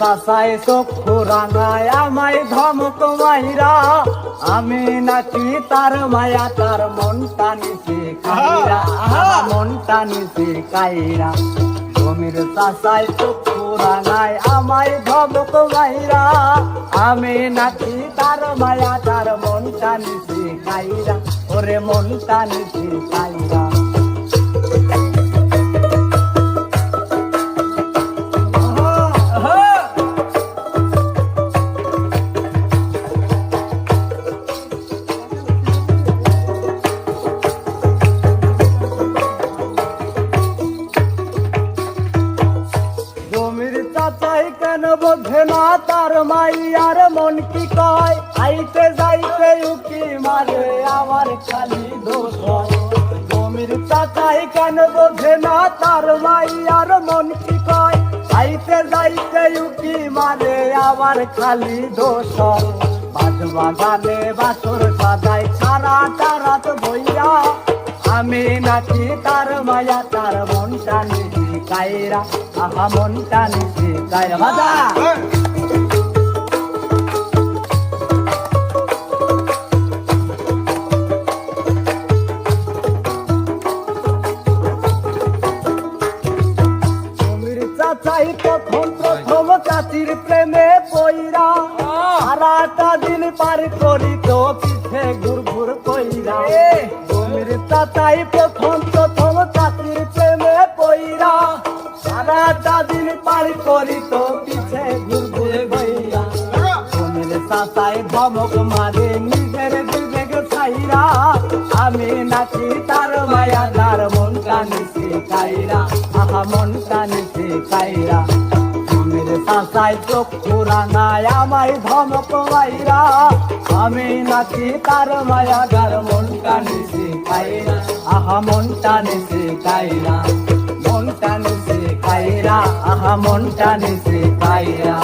চাচাই চক্ষু রাঙায় আমায় ধমক মাইরা। আমি নাকি তার মায়া তার মনটা নিচে কাইরা আমার মনটা নিচে কাইরা জমির চাচাই চক্ষু রাঙায় আমায় ধমক মাইরা। আমি নাকি তার মায়া তার মনটা নিচে কাইরা ওরে মনটা নিচে কাইরা জমির চাচাই কেন বোঝে না তার মাইয়ার মন কি কয় আইতে যাইতে উকি মারে, আমার খালি দোষ। জমির চাচাই কেন বোঝে না তার মাইয়ার মন কি কয় আইতে যাইতে উকি মারে, আমার খালি দোষ। বাজ বাগানে বাসর সাজাই, সারা তারাত বইয়া আমি নাকি তার মায়া, তার মনটা নিজি কায়রা আহা মনটা নিজি কায়রা বাজা। জমির চাচাই প্রথম প্রথম চাচির প্রেমে পইরা সারাটা দিন পার করি তো পিঠে ঘুর ঘুর কইরা। জমির চাচাই প্রথম পার করি তো পিঠে ঘুর ঘুর জমির চাচাই ধমক মারে, নিজের বিবেক ছাইরা। আমি নাকি তার মায়া তার মনটা নিচে কাইরা আহা নিচে কাইরা জমির চাচাই চক্ষু রাঙায় আমায় ধমক মাইরা। আমি নাকি তার মায়া তার মনটা নিচে কাইরা আহা মনটা নিচে কাইরা মনটা নিচে কাইরা আহা মনটা নিচে কাইরা